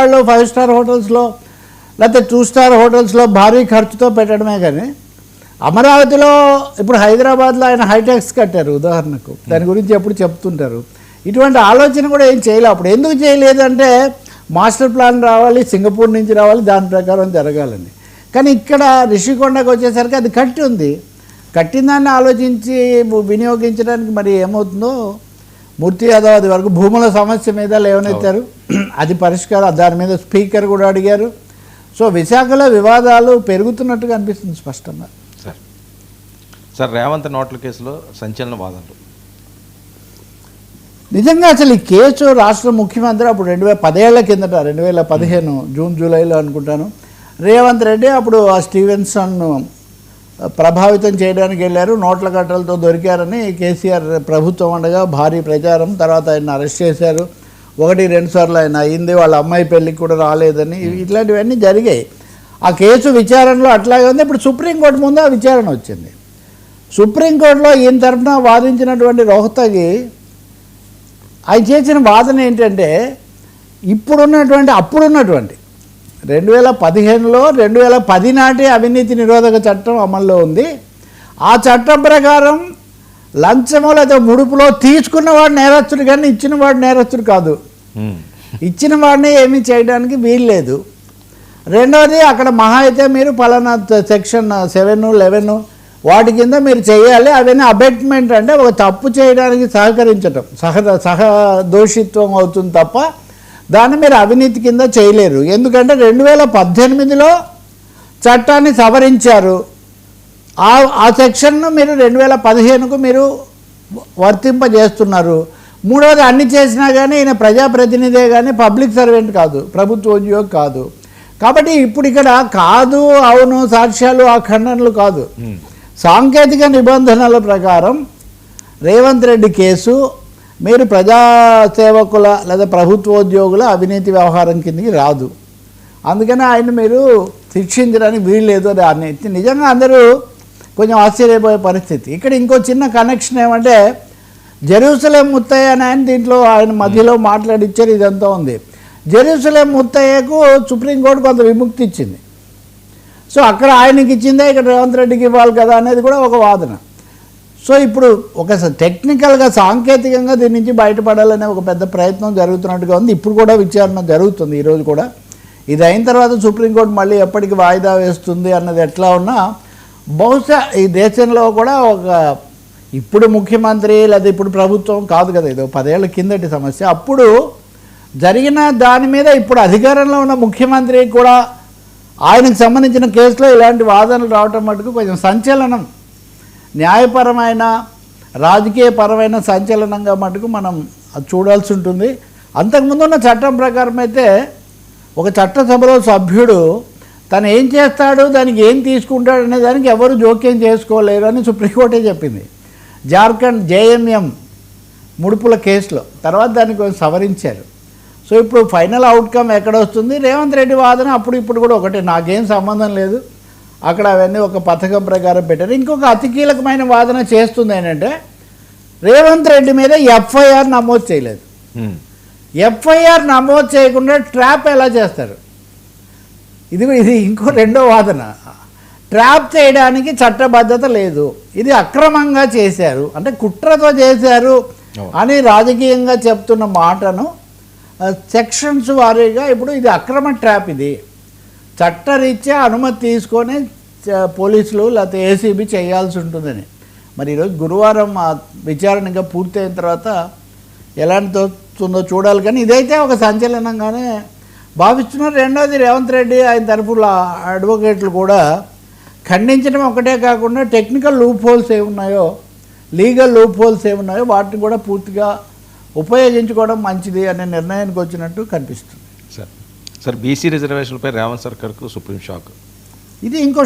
హైదరాబాద్లో five star హోటల్స్లో లేకపోతే టూ స్టార్ హోటల్స్లో భారీ ఖర్చుతో పెట్టడమే కానీ అమరావతిలో ఇప్పుడు హైదరాబాద్లో ఆయన హైటెక్స్ కట్టారు ఉదాహరణకు. దాని గురించి ఎప్పుడు చెప్తుంటారు. ఇటువంటి ఆలోచన కూడా ఏం చేయలే అప్పుడు. ఎందుకు చేయలేదంటే మాస్టర్ ప్లాన్ రావాలి సింగపూర్ నుంచి రావాలి దాని ప్రకారం జరగాలని. కానీ ఇక్కడ రిషికొండకు వచ్చేసరికి అది కట్టి ఉంది. కట్టిన దాన్ని ఆలోచించి వినియోగించడానికి మరి ఏమవుతుందో మూర్తి యాదవ్ అది వరకు భూముల సమస్య మీద లేవనెత్తారు. అది పరిష్కారం. దాని మీద స్పీకర్ కూడా అడిగారు. సో విశాఖలో వివాదాలు పెరుగుతున్నట్టుగా అనిపిస్తుంది స్పష్టంగా. సార్ సార్ రేవంత్ నోట్ల కేసులో సంచలన వాదనలు. నిజంగా అసలు ఈ కేసు రాష్ట్ర ముఖ్యమంత్రి అప్పుడు రెండు వేల పదేళ్ళ కిందట రెండు వేల పదిహేను జూన్ జూలైలో అనుకుంటాను. రేవంత్ రెడ్డి అప్పుడు ఆ స్టీవెన్సన్ను ప్రభావితం చేయడానికి వెళ్ళారు. నోట్ల కట్టలతో దొరికారని కేసీఆర్ ప్రభుత్వం ఉండగా భారీ ప్రచారం తర్వాత ఆయన అరెస్ట్ చేశారు. ఒకటి రెండు సార్లు ఆయన అయింది వాళ్ళ అమ్మాయి పెళ్ళికి కూడా రాలేదని ఇట్లాంటివన్నీ జరిగాయి. ఆ కేసు విచారణలో అట్లాగే ఉంది. ఇప్పుడు సుప్రీంకోర్టు ముందు ఆ విచారణ వచ్చింది. సుప్రీంకోర్టులో ఈయన తరఫున వాదించినటువంటి రోహతగి ఆయన చేసిన వాదన ఏంటంటే ఇప్పుడున్నటువంటి అప్పుడున్నటువంటి రెండు వేల పదిహేనులో రెండు వేల పది నాటి అవినీతి నిరోధక చట్టం అమల్లో ఉంది. ఆ చట్టం ప్రకారం లంచమో లేదా ముడుపులో తీసుకున్నవాడు నేరస్తుడు కానీ ఇచ్చినవాడు నేరస్తుడు కాదు. ఇచ్చిన వాడిని ఏమీ చేయడానికి వీల్లేదు. రెండవది అక్కడ మహా అయితే మీరు పలానా సెక్షన్ సెవెన్ లెవెన్ వాటి కింద మీరు చేయాలి. అవన్నీ అబెట్మెంట్ అంటే ఒక తప్పు చేయడానికి సహకరించటం. సహ సహ దోషిత్వం అవుతుంది తప్ప దాన్ని మీరు అవినీతి కింద చేయలేరు. ఎందుకంటే రెండు వేల పద్దెనిమిదిలో చట్టాన్ని సవరించారు. ఆ ఆ సెక్షన్ను మీరు రెండు వేల పదిహేనుకు మీరు వర్తింపజేస్తున్నారు. మూడవది అన్ని చేసినా కానీ ఈయన ప్రజాప్రతినిధే కానీ పబ్లిక్ సర్వెంట్ కాదు ప్రభుత్వ ఉద్యోగి కాదు. కాబట్టి ఇప్పుడు ఇక్కడ కాదు అవును సాక్ష్యాలు ఆ ఖండనలు కాదు. సాంకేతిక నిబంధనల ప్రకారం రేవంత్ రెడ్డి కేసు మీరు ప్రజాసేవకుల లేదా ప్రభుత్వోద్యోగుల అవినీతి వ్యవహారం కిందకి రాదు. అందుకని ఆయన మీరు శిక్షించడానికి వీల్లేదు అది అని. నిజంగా అందరూ కొంచెం ఆశ్చర్యపోయే పరిస్థితి. ఇక్కడ ఇంకో చిన్న కనెక్షన్ ఏమంటే జెరూసలేం ముత్తయ్య అని ఆయన దీంట్లో ఆయన మధ్యలో మాట్లాడిచ్చారు ఇదంతా ఉంది. జెరూసలేం ముత్తయ్యకు సుప్రీంకోర్టు కొంత విముక్తి ఇచ్చింది. సో అక్కడ ఆయనకి ఇచ్చిందే ఇక్కడ రేవంత్ రెడ్డికి ఇవ్వాలి కదా అనేది కూడా ఒక వాదన. సో ఇప్పుడు ఒక టెక్నికల్గా సాంకేతికంగా దీని నుంచి బయటపడాలనే ఒక పెద్ద ప్రయత్నం జరుగుతున్నట్టుగా ఉంది. ఇప్పుడు కూడా విచారణ జరుగుతుంది ఈరోజు కూడా. ఇది అయిన తర్వాత సుప్రీంకోర్టు మళ్ళీ ఎప్పటికి వాయిదా వేస్తుంది అన్నది ఎట్లా ఉన్నా బహుశా ఈ దేశంలో కూడా ఒక ఇప్పుడు ముఖ్యమంత్రి లేదా ఇప్పుడు ప్రభుత్వం కాదు కదా ఇది పదేళ్ళ పదేళ్ళ కిందటి సమస్య. అప్పుడు జరిగిన దాని మీద ఇప్పుడు అధికారంలో ఉన్న ముఖ్యమంత్రి కూడా ఆయనకు సంబంధించిన కేసులో ఇలాంటి వాదనలు రావటం మటుకు కొంచెం సంచలనం. న్యాయపరమైన రాజకీయపరమైన సంచలనంగా మటుకు మనం అది చూడాల్సి ఉంటుంది. అంతకుముందు ఉన్న చట్టం ప్రకారం అయితే ఒక చట్టసభలో సభ్యుడు తను ఏం చేస్తాడు దానికి ఏం తీసుకుంటాడు అనే దానికి ఎవరు జోక్యం చేసుకోలేరు అని సుప్రీంకోర్టే చెప్పింది. జార్ఖండ్ జేఎంఎం ముడుపుల కేసులో. తర్వాత దాన్ని కొంచెం సవరించారు. సో ఇప్పుడు ఫైనల్ అవుట్కమ్ ఎక్కడ వస్తుంది? రేవంత్ రెడ్డి వాదన అప్పుడు ఇప్పుడు కూడా ఒకటే. నాకేం సంబంధం లేదు. అక్కడ అవన్నీ ఒక పథకం ప్రకారం పెట్టారు. ఇంకొక అతి కీలకమైన వాదన చేస్తుంది ఏంటంటే రేవంత్ రెడ్డి మీద ఎఫ్ఐఆర్ నమోదు చేయలేదు. ఎఫ్ఐఆర్ నమోదు చేయకుండా ట్రాప్ ఎలా చేస్తారు? ఇది ఇది ఇంకో రెండో వాదన. ట్రాప్ చేయడానికి చట్టబద్ధత లేదు. ఇది అక్రమంగా చేశారు. అంటే కుట్రతో చేశారు. అని రాజకీయంగా చెప్తున్న మాటను సెక్షన్స్ వారీగా ఇప్పుడు ఇది అక్రమ ట్రాప్ ఇది. చట్టరీత్యా అనుమతి తీసుకొని పోలీసులు లేకపోతే ఏసీబీ చేయాల్సి ఉంటుందని. మరి ఈరోజు గురువారం ఆ విచారణ ఇంకా పూర్తయిన తర్వాత ఎలాంటి తోస్తుందో చూడాలి. కానీ ఇదైతే ఒక సంచలనంగానే భావిస్తున్నారు. రెండోది రేవంత్ రెడ్డి ఆయన తరఫుల అడ్వకేట్లు కూడా ఖండించడం ఒకటే కాకుండా టెక్నికల్ లూప్ హోల్స్ ఏమున్నాయో లీగల్ లూప్ హోల్స్ ఏమున్నాయో వాటిని కూడా పూర్తిగా ఉపయోగించుకోవడం మంచిది అనే నిర్ణయానికి వచ్చినట్టు కనిపిస్తుంది. సార్ సార్ బీసీ రిజర్వేషన్లపై రేవంత్ సర్కార్కు సుప్రీం షాక్. ఇది ఇంకో